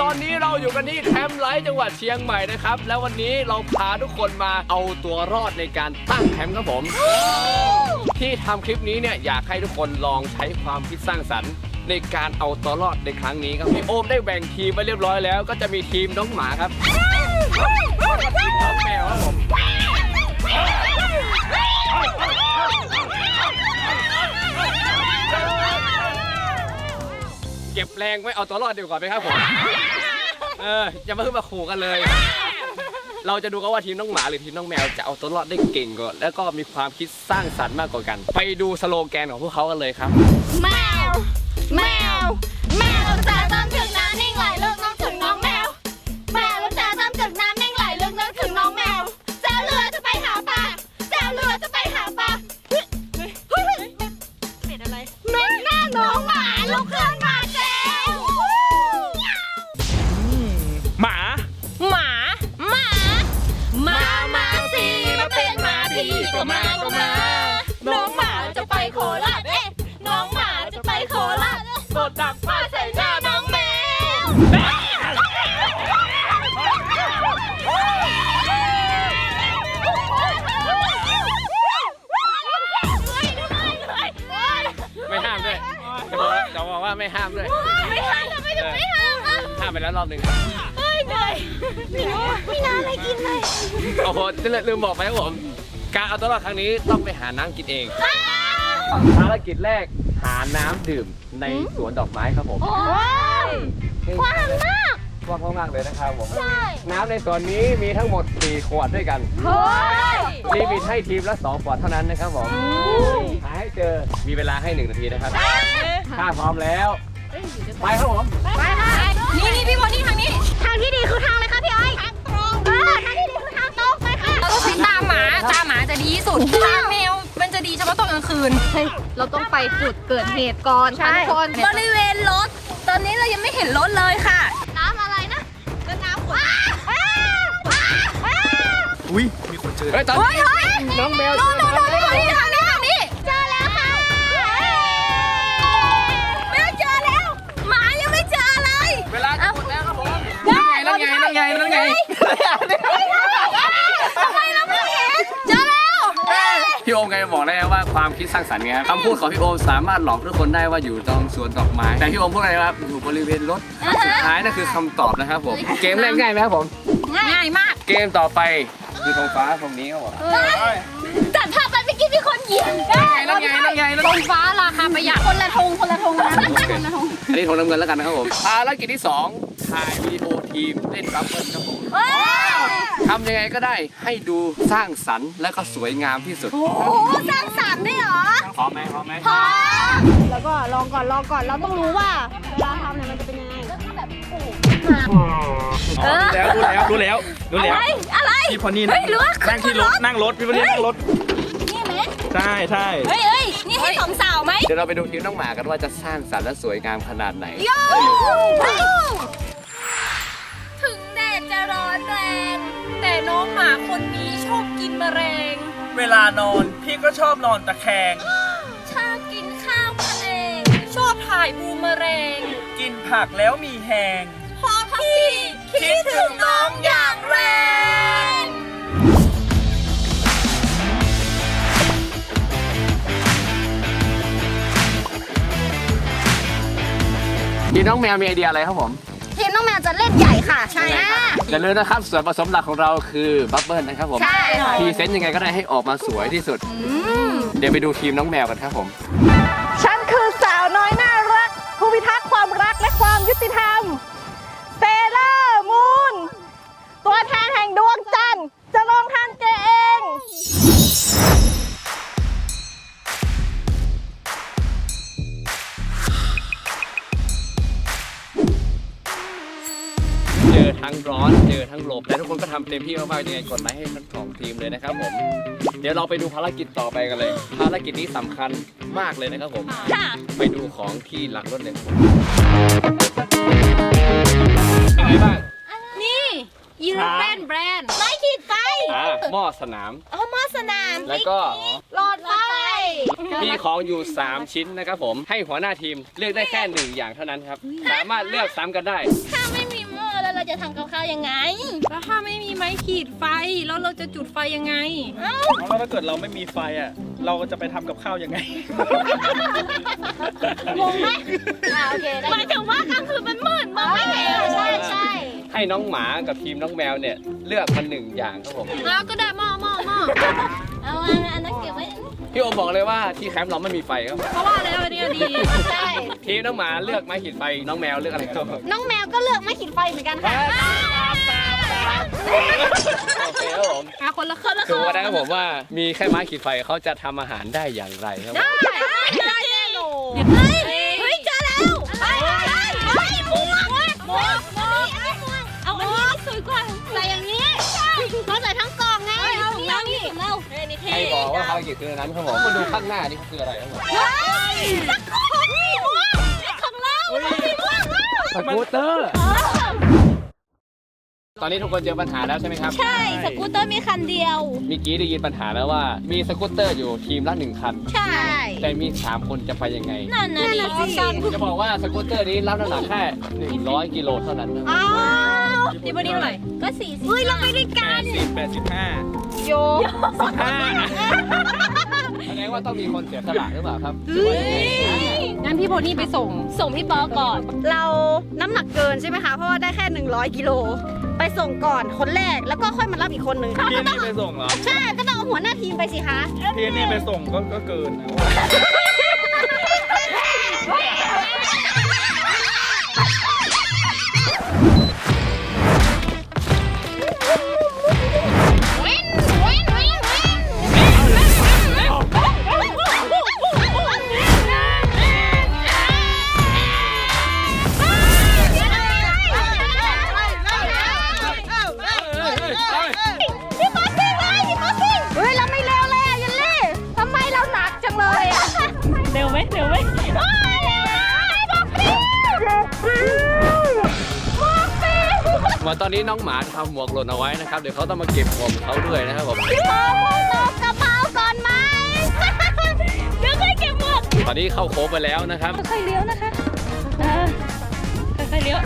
ตอนนี้เราอยู่กันที่แคมป์ไลท์จังหวัดเชียงใหม่นะครับ แล้ววันนี้เราพาทุกคนมาเอาตัวรอดในการตั้งแคมป์ครับผม ที่ทำคลิปนี้เนี่ยอยากให้ทุกคนลองใช้ความคิดสร้างสรรค์ ในการเอาตัวรอดในครั้งนี้ครับพี่โอมได้แบ่งทีมไว้เรียบร้อยแล้ว ก็จะมีทีมน้องหมาครับแล้วก็ทีมน้องแมวครับผม เก็บแรงไว้เอาตัวรอดดีกว่าไหมครับผม เอออย่ามาเพิ่งมาขู่กันเลย เราจะดูกันว่าทีมน้องหมาหรือทีมน้องแมวจะเอาตัวรอดได้เก่งกว่าแล้วก็มีความคิดสร้างสรรค์มากกว่ากัน ไปดูสโลแกนของพวกเขากันเลยครับ แมว แมว แมวจะ ก็มาก็มา น้องหมาจะไปโคราชเอ๊ะน้องหมาจะไปโคราชกดดักผ้าใส่หน้าน้องแมวไม่ห้ามด้วยจะบอกว่าจะบอกว่าไม่ห้ามด้วยไม่ห้ามทำไมถึงไม่ห้ามอะห้ามไปแล้วรอบหนึ่งเฮ้ยเหนื่อยพี่น้าพี่น้าอะไรกินเลยโอ้โหลืมบอกไปครับผม การเอาตัวรอดครั้งนี้ต้องไปหาน้ำกินเอง ภารกิจแรกหาน้ำดื่มในสวนดอกไม้ครับผมโอ้ยควันมากกว้างมากๆเลยนะครับผม ใช่น้ำในสวนนี้มีทั้งหมด 4 ขวดด้วยกันเฮ้ยลิมิตให้ทีมละ 2 ขวดเท่านั้นนะครับผมหาให้เจอ มีเวลาให้ 1 นาทีนะครับ ถ้าพร้อมแล้ว ไปครับผม ไปค่ะนี่นี่พี่บอลนี่ทางนี้ ทางที่ดีคือทางเลยค่ะพี่ไอ้ท ตาหมาตาหมาจะดีที่สุดตาแมวมันจะดีเฉพาะตอนกลางคืน เฮ้ยเราต้องไปจุดเกิดเหตุก่อนค่ะทุกคนบริเวณรถ ตอนนี้เรายังไม่เห็นรถเลยค่ะ น้ำอะไรนะเป็นน้ำขวดอุ้ยมีคนเจอเฮ้ยตอนนี้น้องแมวเจอน้ำแล้วนี่ทางนี้ทางนี้เจอแล้วค่ะแมวเจอแล้วหมายังไม่เจออะไรเวลาจะหมดแล้วครับผมนั่นไงนั่นไงนั่นไงทำไมเราไม่เห็น เจอแล้ว พี่โอมกำลังบอกได้ว่าความคิดสร้างสรรค์ไงครับคำพูดของพี่โอมสามารถหลอกทุกคนได้ว่าอยู่ตรงสวนดอกไม้แต่พี่โอมพูดอะไรครับอยู่บริเวณรถสุดท้ายนั่นคือคำตอบนะครับผมเกมเล่นง่ายไหมครับผม ง่ายมาก เกมต่อไปคือท้องฟ้าตรงนี้ครับผมจัดภาพไปเมื่อกี้มีคนเหยียบได้นั่นไงนั่นไงนั่นไงบนฟ้าราคาประหยัดคนละธงคนละธงนะคนละธง อันนี้ทงน้ำเงินแล้วกันนะครับผมภารกิจที่สอง ถ่ายวิดีโอทีมเล่นบัฟเฟิลครับผมทำยังไงก็ได้ให้ดูสร้างสรรค์และก็สวยงามที่สุด โอ้สร้างสรรค์ได้เหรอพร้อมไหมพร้อมไหมพอแล้วก็ลองก่อนลองก่อนเราต้องรู้ว่าเวลาทำเนี่ยมันจะเป็นยังไงอ๋อรู้แล้วรู้แล้วรู้แล้วรู้แล้ว อะไรพี่พอนี่เฮ้ยหรือว่านั่งที่รถนั่งรถพี่พอนี่นั่งรถนี่ไหมใช่ใช่เฮ้ยเฮ้ยนี่ให้สองสาวไหมเดี๋ยวเราไปดูทีมน้องหมากันว่าจะสร้างสรรค์และสวยงามขนาดไหน โย่ แรง แต่น้องหมาคนนี้ชอบกินแมลง เวลานอนพี่ก็ชอบนอนตะแคง ชอบกินข้าวทะเลชอบถ่ายบูมเมอแรงกินผักแล้วมีแหงเพราะพี่คิดถึงน้องอย่างแรงทีมน้องแมวมีไอเดียอะไรครับผมทีมน้ องแมวจะเล่นใหญ่ค่ะใช่อย่าลืมนะครับส่วนผสมหลักของเราคือบับเบิ้ลนะครับผมใช่พรีเซนต์ยังไงก็ได้ให้ออกมาสวยที่สุด เดี๋ยวไปดูทีมน้องแมวกันครับผม ฉันคือสาวน้อยน่ารัก ผู้พิทักษ์ความรักและความยุติธรรม เซเลอร์มูน ตัวแทนแห่งดวงจันทร์จะลงทันเกเอง เจอทั้งร้อนเจอทั้งลมแต่ทุกคนก็ทำเต็มที่มากๆยังไงกดไลค์ให้ทั้งสองทีมเลยนะครับผมเดี๋ยวเราไปดูภารกิจต่อไปกันเลย ภารกิจนี้สำคัญมากเลยนะครับผม ค่ะ ไปดูของที่หลังรถเลยครับผมเป็นไงบ้างนี่ยูโรแบรนด์แบรนด์ไม้ขีดไฟอ่าหม้อสนาม อ๋อมอสนามแล้วก็หลอดไฟมีของอยู่ 3 ชิ้นนะครับผม ให้หัวหน้าทีมเลือกได้แค่หนึ่งอย่างเท่านั้นครับ สามารถเลือกซ้ำกันได้ ถ้าไม่มี จะทำกับข้าวยังไง แล้วถ้าไม่มีไม้ขีดไฟแล้วเราจะจุดไฟยังไง แล้วถ้าเกิดเราไม่มีไฟอะ เราจะไปทำกับข้าวยังไง งงไหมอ่าโอเคหมายถึงว่ากลางคืนมันมืดมองไม่เห็นใช่ใช่ให้น้องหมากับทีมน้องแมวเนี่ย เลือกมาหนึ่งอย่างครับผม แล้วก็ได้หม้อหม้อหม้อ เอาอันอันนั้นเก็บไว้ พี่โอมบอกเลยว่าที่แคมป์เราไม่มีไฟครับ เพราะว่าแล้วอันเนี้ยดีใช่ทีมน้องหมาเลือกไม้ขีดไฟน้องแมวเลือกอะไรครับน้องแมวก็เลือกไม่ขีดไฟเหมือนกันค่ะโอเคครับผมอะคนละคนละคดูกันนะครับผมว่ามีแค่ไม้ขีดไฟเขาจะทำอาหารได้อย่างไรครับ ได้ได้แน่นอน คืออันนั้นครับผมมาดูข้างหน้านี่คืออะไรครับผมเฮ้ยสักของนี่ม่วงของเราสีม่วงสกูตเตอร์ ตอนนี้ทุกคนเจอปัญหาแล้วใช่ไหมครับ ใช่ สกูตเตอร์มีคันเดียว เมื่อกี้ได้ยินปัญหาแล้วว่า มีสกูตเตอร์อยู่ทีมละหนึ่งคัน ใช่ แต่มีสามคนจะไปยังไง นั่นนะดิจะบอกว่าสกูตเตอร์นี้รับน้ำหนักแค่ 100 กิโลเท่านั้นนะอ้าวนี่วันนี้เท่าไหร่ก็สี่สิบเฮ้ยเราไปด้วยกัน80 85 โยแสดงว่าต้องมีคนเสียสละหรือเปล่าครับงั้นพี่โพนี่ไปส่ง ส่งพี่ปอก่อน เราน้ำหนักเกินใช่ไหมคะ เพราะว่าได้แค่ 100 กิโล ไปส่งก่อนคนแรกแล้วก็ค่อยมารับอีกคนหนึ่งพี่นี่ไปส่งเหรอ ใช่ ก็ต้องเอาหัวหน้าทีมไปสิคะ พี่นี่ไปส่งก็ก็เกินนะ นตอนนี้น้องหมาทำหมวกหล่นเอาไว้นะครับ เดี๋ยวเขาต้องมาเก็บหมวกของเขาด้วยนะครับผมพี่พอมตกกระเป๋าก่อนไหม เดี๋ยวค่อยเก็บหมดตอนนี้เข้าโค้งไปแล้วนะครับค่อยๆเลี้ยวนะคะเออค่อยๆเลี้ยว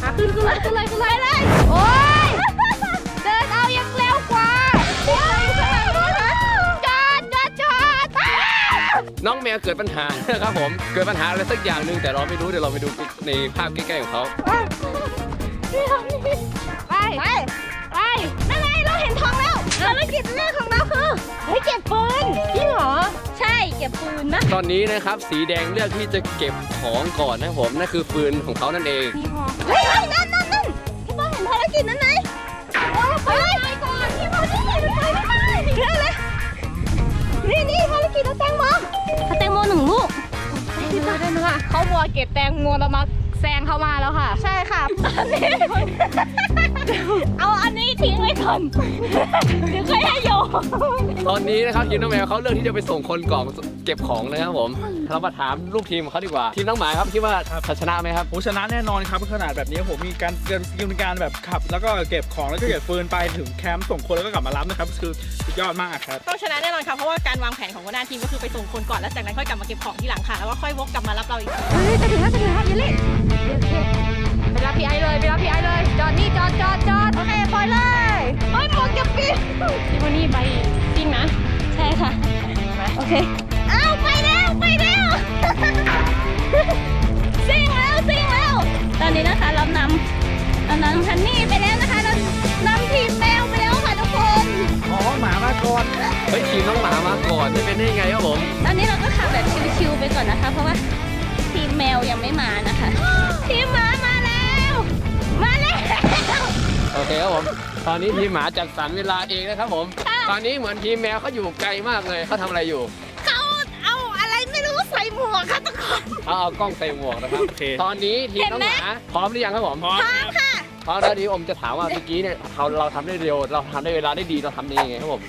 ขาขึ้นขึ้นเลยขึ้นเลยขึ้นเลยเลยโอ้ยเดินเอายังเร็วกว่าจอดจอดจอดน้องแมวเกิดปัญหานะครับผม เกิดปัญหาอะไรสักอย่างหนึ่งแต่เราไม่รู้เดี๋ยวเราไปดูในภาพใกล้ๆของเขา ไปไปไปนั่นไงเราเห็นทองแล้วภารกิจแรกของเราคือเฮ้ยเก็บปืนจริงเหรอใช่เก็บปืนนะตอนนี้นะครับสีแดงเลือกที่จะเก็บของก่อนนะครับผมนั่นคือปืนของเขานั่นเองเฮ้ยนั่นนั่นนั่นพี่บอลเห็นภารกิจนั้นไหมโอ้ไปไปก่อนพี่บอลนี่ไปไปไปเรื่องเลยนี่นี่ภารกิจเราแตงโมเขาแตงโมหนึ่งลูกเขาบัวเก็บแตงโมแล้วมาแซงเข้ามาแล้วค่ะ ใช่ค่ะ อันนี้ เอาอันนี้ทิ้งไว้ก่อนเดี๋ยวค่อยให้โยตอนนี้นะครับทีมน้องแมวเขาเลือกที่จะไปส่งคนกล่องเก็บของนะครับผมเรามาถามลูกทีมของเขาดีกว่า ทีมน้องหมาครับคิดว่าจะชนะไหมครับโอ้ชนะแน่นอนครับขนาดแบบนี้ผมมีการเกินสกิลในการแบบขับ แล้วก็เก็บของแล้วก็เก็บฟืนไปถึงแคมป์ส่งคนแล้วก็กลับมารับนะครับคือสุดยอดมากครับต้องชนะแน่นอนค่ะเพราะว่าการวางแผนของหัวหน้าทีมก็คือไปส่งคนก่อนแล้วจากนั้นค่อยกลับมาเก็บของที่หลังค่ะแล้วก็ค่อยวกกลับมารับเราอีกทีเฮ้ยจะถึงแล้วจะถึงแล้วยิลลี่ไป รับพี่ไอเลยไปรับพี่ไอเลย จอดนี่จอดจอดจอดโอเคปล่อยเลยเฮ้ยหมวกจะปิดพี่โพนี่ไปจริงนะ ใช่ค่ะ โอเคเอาไปแล้วไปแล้วซิ่งแล้วซิ่งแล้ว ตอนนี้นะคะเรานำเรานำฮันนี่ไปแล้วนะคะเรานำทีมแมวไปแล้วค่ะทุกคนอ๋อหมามาก่อนเฮ้ยทีมน้องหมามาก่อนจะเป็นได้ยังไงครับผม ตอนนี้เราก็ขับแบบชิวๆไปก่อนนะคะ เพราะว่าทีมแมวยังไม่มานะคะ ทีมหมา มาแล้วมาแล้วโอเคครับผม ตอนนี้ทีมหมาจัดสรรเวลาเองนะครับผม ตอนนี้เหมือนทีมแมวเขาอยู่ไกลมากเลยเขาทำอะไรอยู่เขาเอาอะไรไม่รู้ใส่หมวกค่ะทุกคนเขาเอากล้องใส่หมวกนะครับโอเคตอนนี้ทีมน้องหมาพร้อมหรือยังครับผม พร้อมค่ะ พร้อมแล้วดีอมจะถามว่าเมื่อกี้เนี่ยเราเราทำได้เร็ว เราทำได้เวลาได้ดีเราทำได้ยังไงครับผม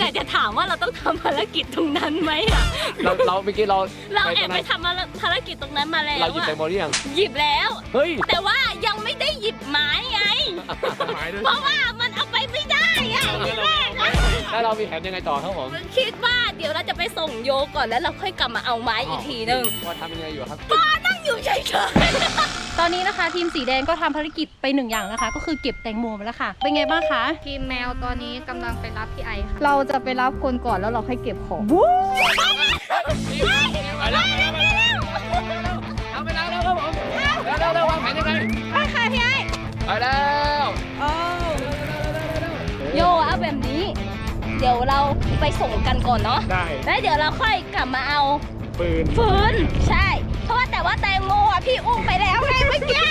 อยากจะถามว่าเราต้องทำภารกิจตรงนั้นไหมอะเราเราเมื่อกี้เราเราแอบตไปนั้นทำภารกิจตรงนั้นมาแล้วเราหยิบแตงอะโมหรือยังหยิบแล้ว เฮ้ย แต่ว่ายังไม่ได้หยิบไม้ไง หมายด้วยเพราะว่ามันเอาไปไม่ได้อะทีแรกอะแล้วเรามีแผนยังไงต่อครับผมคิดว่าเดี๋ยวเราจะไปส่งโยก่อนแล้วเราค่อยกลับมาเอาไม้อีกทีหนึ่งว่าทำยังไงอยู่ครับนั่ง อยู่เฉยๆตอนนี้นะคะ ทีมสีแดงก็ทำภารกิจไปหนึ่งอย่างนะคะ ก็คือเก็บแตงโมมาแล้วค่ะ เป็นไงบ้างคะ ทีมแมวตอนนี้กำลังไปรับพี่ไอค่ะเราจะไปรับคนก่อนแล้วเราค่อยเก็บของ ไปแล้วเอาไปแล้วแล้วครับผมแล้วแล้วแล้ววางแผนยังไงไปค่ะพี่ไอไปแล้วโยเอาแบบนี้ เดี๋ยวเราไปส่งกันก่อนเนาะได้แล้วเดี๋ยวเราค่อยกลับมาเอาปืน ฟืนใช่เพราะว่า แต่ว่าแตงโมอะพี่อุ้มไปแล้วไงเมื่อกี้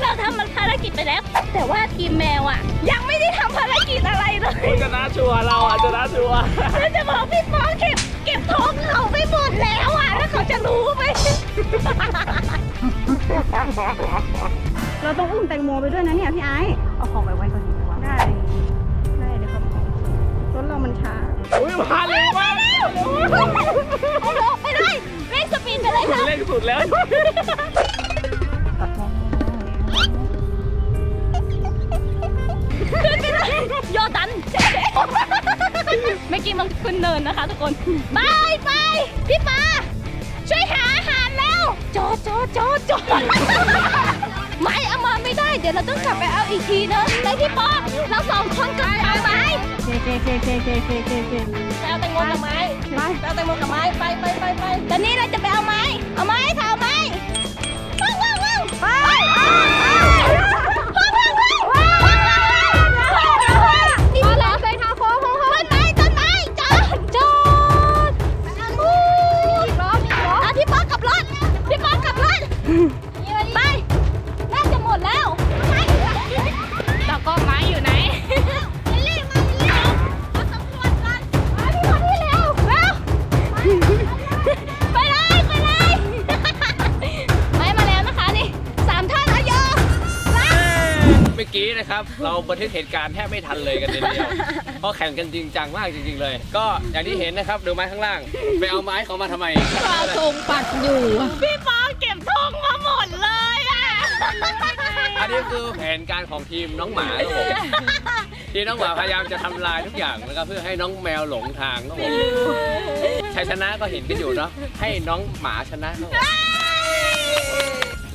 เราทำมันภารกิจไปแล้ว แต่ว่าทีมแมวอะ ยังไม่ได้ทำภารกิจอะไรเลยชนะชัวร์เราอะชนะชัวร์เราจะบอกพี่ปอเก็บเก็บทองเขาไปหมดแล้วอะ แล้วเขาจะรู้ไหมเราต้องอุ้มแตงโมไปด้วยนะเนี่ยพี่ไอ้เอาของไปไว้ก่อนดีกว่าได้ได้เดี๋ยวครับรถเรามันช้าอุ้ยมาเร็วมากไปเลยเร่งสปีด กันเลยค่ะเร่นสุดแล้ว ขึ้นไปเลยโยตัน เมื่อกี้มันขึ้นเนินนะคะทุกคน ไปไปพี่ปาช่วยหาอาหารแล้วจอดจอดจอดจอดไม่ เอามาได้เดี๋ยวเราต้องกลับไปเอาอีกทีนะไปพี่ป๊อเราสองคนกลับไปเอาไม้เคเคเคเคเคเคเคเคไปเอาแตงโมกับไม้ไปไปเอาแตงโมกับไม้ไปไปไปไปตอนนี้เราจะไปเอาไม้เอาไม้ค่ะเอาไม้ว้าวว้าวว้าวไป กี้นะครับ เราบันทึกเหตุการณ์แทบไม่ทันเลยกันเลยทีเดียวเพราะแข่งกันจริงจังมากจริง ๆ เลย ก็อย่างที่เห็นนะครับดูไม้ข้างล่าง ไปเอาไม้เขามาทำไมปลาทงปัดอยู่ พี่ปอเก็บทงมาหมดเลยอะอันนี้คือแผนการของทีมน้องหมาครับผมทีมน้องหมาพยายามจะทำลายทุกอย่างนะครับเพื่อให้น้องแมวหลงทางครับผมชัยชนะก็เห็นกันอยู่เนาะให้น้องหมาชนะครับผม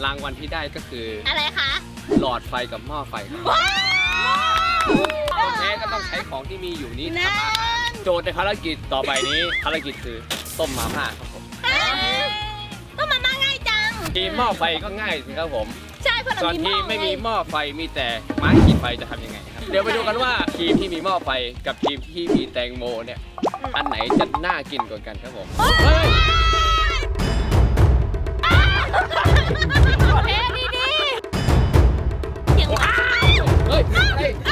รางวัลที่ได้ก็คืออะไรคะ หลอดไฟกับหม้อไฟโอเคก็ต้องใช้ของที่มีอยู่นี้นำาโจทย์ในภารกิจต่อไปนี้ภารกิจคือต้มหมาม่าครับผมต้มหมาม่าง่ายจัง ทีหม้อไฟก็ง่ายสิครับผม ใช่เพราะเราทีไม่มีหม้อไฟมีแต่ไม้ขีดไฟจะทำยังไงครับ เดี๋ยวไปดูกันว่าทีมที่มีหม้อไฟกับทีมที่มีแตงโมเนี่ย อันไหนจะน่ากินกว่ากันครับผม เฮ้ย เฮ้เฮ้ เฮ้ย